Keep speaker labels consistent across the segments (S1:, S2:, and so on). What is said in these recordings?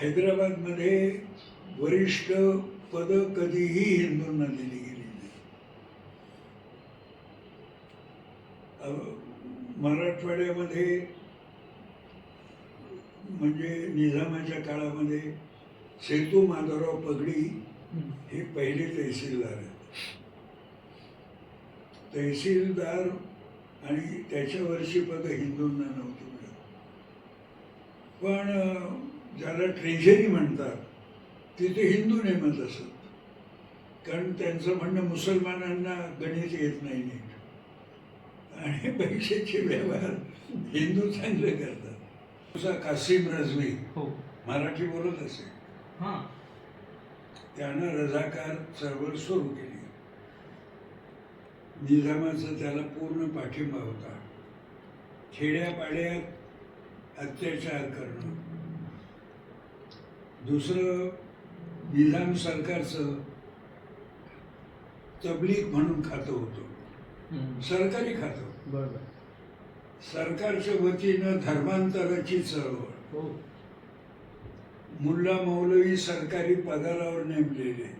S1: हैदराबादमध्ये वरिष्ठ पद कधीही हिंदूंना दिली गेली नाही. मराठवाड्यामध्ये म्हणजे निजामाच्या काळामध्ये सेतू माधवराव पगडी हे पहिले तहसीलदार आहेत. तहसीलदार आणि त्याच्यावरची पद हिंदूंना नव्हती मिळत. पण ज्याला ट्रेझरी म्हणतात तिथे हिंदू नेमत असत. कारण त्यांचं म्हणणं मुसलमानांना गणित येत नाही नीट. आणि पैशाचे व्यवहार हिंदू चांगले करतात. तुझा कासिम रजवी
S2: हो.
S1: मराठी बोलत असे.
S2: हां.
S1: त्यानं रजाकार चळवळ सुरू केली. निजामाचा त्याला पूर्ण पाठिंबा होता. खेड्यापाड्यात अत्याचार करणं. दुसरं निजाम सरकारचं तबलीग म्हणून खातं होतं. सरकारी खातं
S2: बरोबर.
S1: सरकारच्या वतीनं धर्मांतराची चळवळ.
S2: हो.
S1: मुल्ला मौलवी सरकारी पगारावर नेमलेले.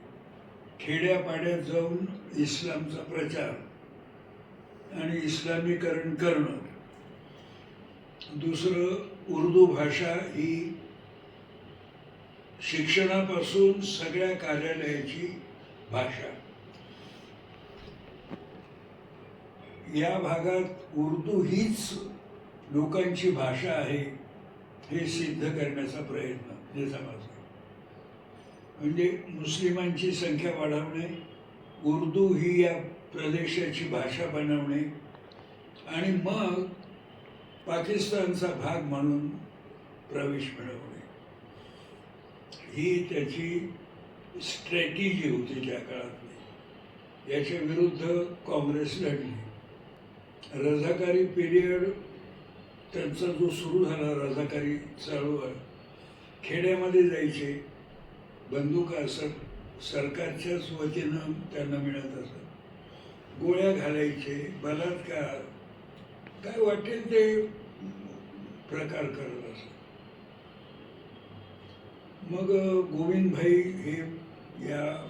S1: खेड्यापाड्यात जाऊन इस्लामचा प्रचार आणि इस्लामीकरण करणं. दुसरं उर्दू भाषा ही शिक्षणापासून सगळ्या कार्यालयाची भाषा. या भागात उर्दू हीच लोकांची भाषा आहे हे सिद्ध करण्याचा प्रयत्न त्याचा माझा म्हणजे मुस्लिमांची संख्या वाढवणे उर्दू ही या प्रदेशाची भाषा बनवणे आणि मग पाकिस्तानचा भाग म्हणून प्रवेश मिळवणे. ही त्याची स्ट्रॅटेजी होती त्या काळातली. याच्या विरुद्ध काँग्रेस लढली. रजाकारी पिरियड त्यांचा जो सुरू झाला रजाकारी चळवळ खेड्यामध्ये जायचे. बंदुका असत सरकारच्याच वतीनं त्यांना मिळत असत. गोळ्या घालायचे बलात्कार. काय वाटेल ते प्रकार करत असत. मग गोविंदभाई हे या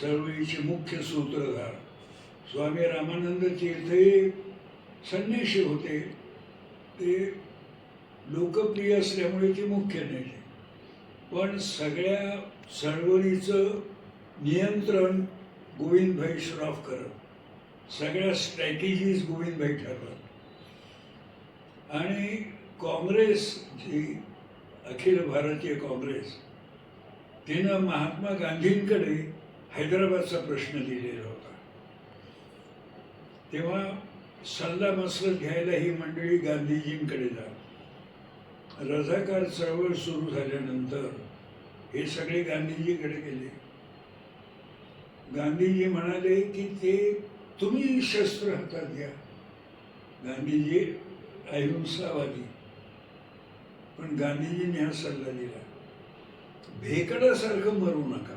S1: चळवळीचे मुख्य सूत्रधार. स्वामी रामानंद तीर्थ हे संन्याशी होते. ते लोकप्रिय असल्यामुळे ते मुख्य नेते. पण सगळ्या चळवळीचं नियंत्रण गोविंदभाई श्रॉफ करत. सगळ्या स्ट्रॅटेजीज गोविंदभाई ठरवत. आणि काँग्रेस जी अखिल भारतीय काँग्रेस तिनं महात्मा गांधींकडे हैदराबादचा प्रश्न दिलेला होता. तेव्हा सल्ला मसलत घ्यायला ही मंडळी गांधीजींकडे जात. रझाकार चळवळ सुरू झाल्यानंतर हे सगळे गांधीजीकडे गेले. गांधीजी म्हणाले की ते तुम्ही शस्त्र हातात घ्या. गांधीजी अहिंसावादी. पण गांधीजींनी हा सल्ला दिला. भेकडासारखं मरू नका.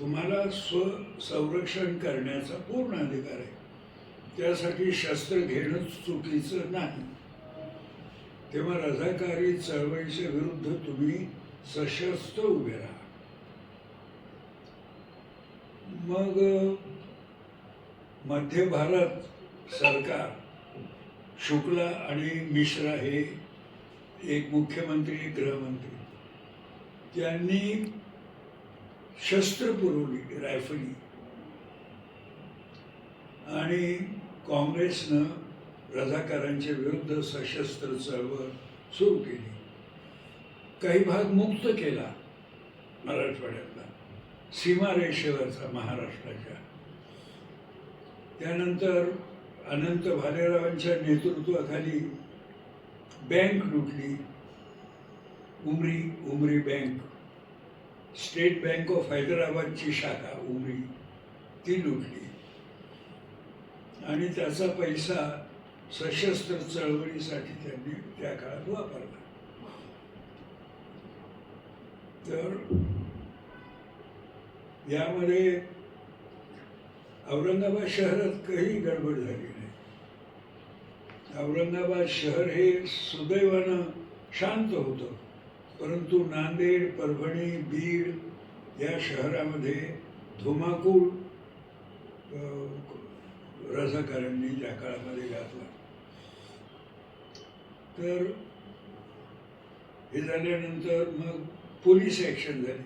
S1: तुम्हाला स्व संरक्षण करण्याचा पूर्ण अधिकार आहे. त्यासाठी शस्त्र घेणं चुकीचं नाही. तेव्हा रजाकारी चळवळीच्या विरुद्ध तुम्ही सशस्त्र उभे राहा. मग मध्य भारत सरकार शुक्ला आणि मिश्रा हे एक मुख्यमंत्री एक गृहमंत्री. त्यांनी शस्त्र पुरवली रायफली. आणि काँग्रेसनं रजाकारांच्या विरुद्ध सशस्त्र चळवळ सुरू केली. काही भाग मुक्त केला मराठवाड्यातला सीमारेषेवरचा महाराष्ट्राच्या. त्यानंतर अनंत भालेरावांच्या नेतृत्वाखाली bank लुटली. Umri Umri bank. State bank of हैदराबादची शाखा उमरी. ती लुटली. आणि त्याचा पैसा सशस्त्र चळवळीसाठी त्यांनी त्या काळात वापरला. तर यामध्ये औरंगाबाद शहरात काही गडबड झाली. औरंगाबाद शहर हे सुदैवानं शांत होतं. परंतु नांदेड परभणी बीड या शहरामध्ये धुमाकूळ रसाकारांनी ज्या त्या काळामध्ये घातला तर हे झाल्यानंतर मग पोलीस ॲक्शन झाली.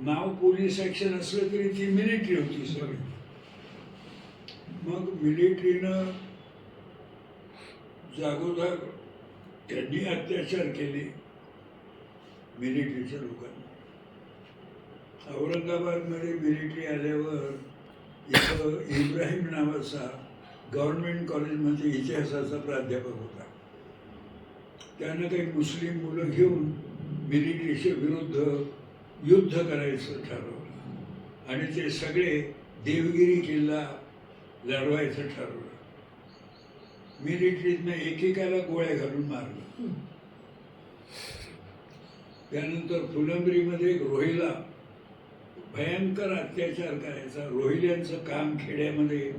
S1: नाव पोलीस ॲक्शन असलं तरी ती मिलिटरी होती सगळी. मग मिलिटरीनं जागोजाग त्यांनी अत्याचार केले. मिलिटरीच्या लोकांना. औरंगाबादमध्ये मिलिटरी आल्यावर इथं इब्राहिम नावाचा गव्हर्नमेंट कॉलेजमध्ये इतिहासाचा प्राध्यापक होता. त्यानं काही मुस्लिम मुलं घेऊन मिलिटरीच्या विरुद्ध युद्ध करायचं ठरवलं. आणि ते सगळे देवगिरी किल्ला लढवायचं ठरवलं. मिलिटरीतनं एकेकाला गोळ्या घालून मारलं. त्यानंतर फुलंब्रीमध्ये रोहिला भयंकर अत्याचार करायचा. रोहिल्यांचं काम खेड्यामध्ये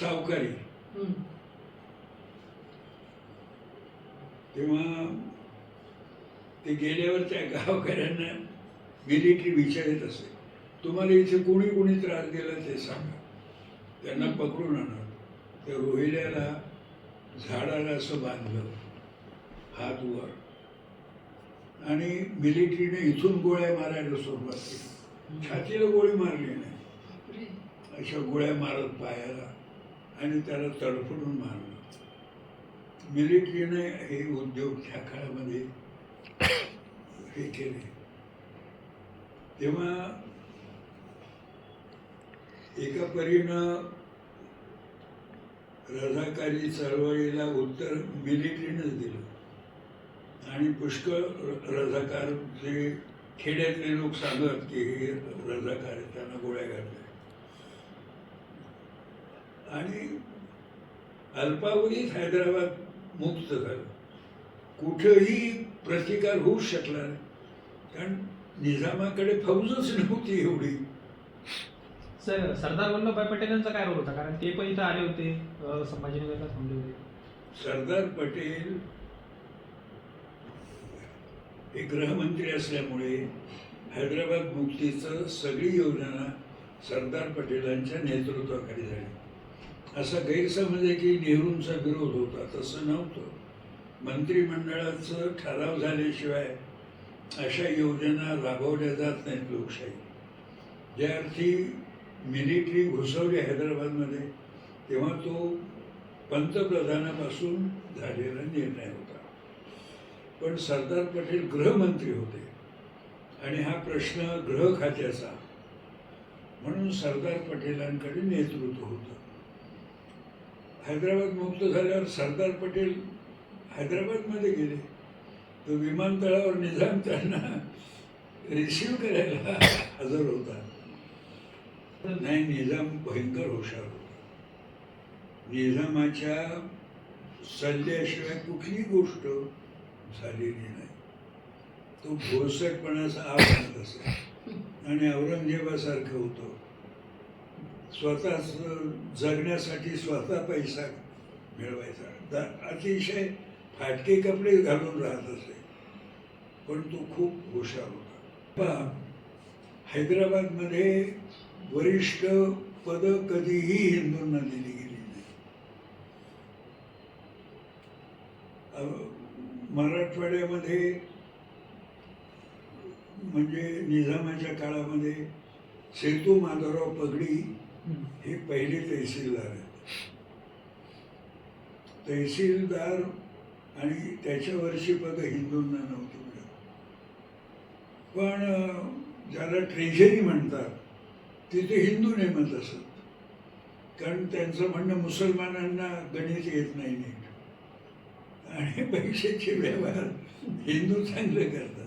S1: सावकारी. तेव्हा ते गेल्यावर त्या गावकऱ्यांना मिलिटरी विचारत असे तुम्हाला इथे कोणी कोणी त्रास दिला ते सांगा. त्यांना पकडून आणा. त्या रोहिल्याला झाडाला असं बांधलं हात वर. आणि मिलिटरीने इथून गोळ्या मारायला सुरुवात केली. छातीला गोळी मारली नाही. अशा गोळ्या मारत पायाला आणि त्याला तडफडून मारलं. मिलिटरीने हे उद्योग त्या काळामध्ये हे केले. तेव्हा एका परीनं रझाकारी चळवळीला उत्तर मिलिटरीनंच दिलं. आणि पुष्कळ रझाकार जे खेड्यातले लोक सांगत की हे रझाकार आहेत, त्यांना गोळ्या घातल्या. आणि अल्पावधीत हैदराबाद मुक्त झालं. कुठंही प्रतिकार होऊ शकला नाही. कारण निजामाकडे फौजच नव्हती एवढी.
S2: सर सरदार वल्लभभाई पटेल यांचा काय रोल होता? कारण ते पण इथं आले होते अं, संभाजीनगरला थांबले होते.
S1: सरदार पटेल हे गृहमंत्री असल्यामुळे हैदराबाद मुक्तीचं सगळी योजना सरदार पटेलांच्या नेतृत्वाखाली झाली. असा गैरसमज आहे की नेहरूंचा विरोध होता तसं नव्हतं. मंत्रिमंडळाचं ठराव झाल्याशिवाय अशा योजना राबवल्या जात नाहीत लोकशाही. ज्या अर्थी मिलिटरी घुसवली हैदराबादमध्ये तेव्हा तो पंतप्रधानापासून झालेला निर्णय होता. पण सरदार पटेल गृहमंत्री होते. आणि हा प्रश्न गृह खात्याचा. म्हणून सरदार पटेलांकडे नेतृत्व होतं. हैदराबाद मुक्त झाल्यावर सरदार पटेल हैदराबादमध्ये गेले. तो विमानतळावर निजाम त्यांना रिसीव करायला हजर होता. नाही निजाम भयंकर हुशार होता. निजामाच्या सल्ल्याशिवाय कुठली गोष्ट झालेली नाही. तो भोसटपणाचा आवडत असे. आणि औरंगजेबासारखं होतं. स्वतःच जगण्यासाठी स्वतः पैसा मिळवायचा. अतिशय फाटके कपडे घालून राहत असे. पण तो खूप हुशार होता. पहा हैदराबादमध्ये वरिष्ठ पद कधीही हिंदूंना दिली गेली नाही. मराठवाड्यामध्ये म्हणजे निजामाच्या काळामध्ये सेतू माधवराव पगडी हे पहिले तहसीलदार आहेत. तहसीलदार आणि त्याच्या वर्षी पद हिंदूंना नव्हती मिळत. पण ज्याला ट्रेझरी म्हणतात तिथे हिंदू नेमत असत. कारण त्यांचं म्हणणं मुसलमानांना गणित येत नाही नीट. आणि पैशाचे व्यवहार हिंदू चांगले करतात.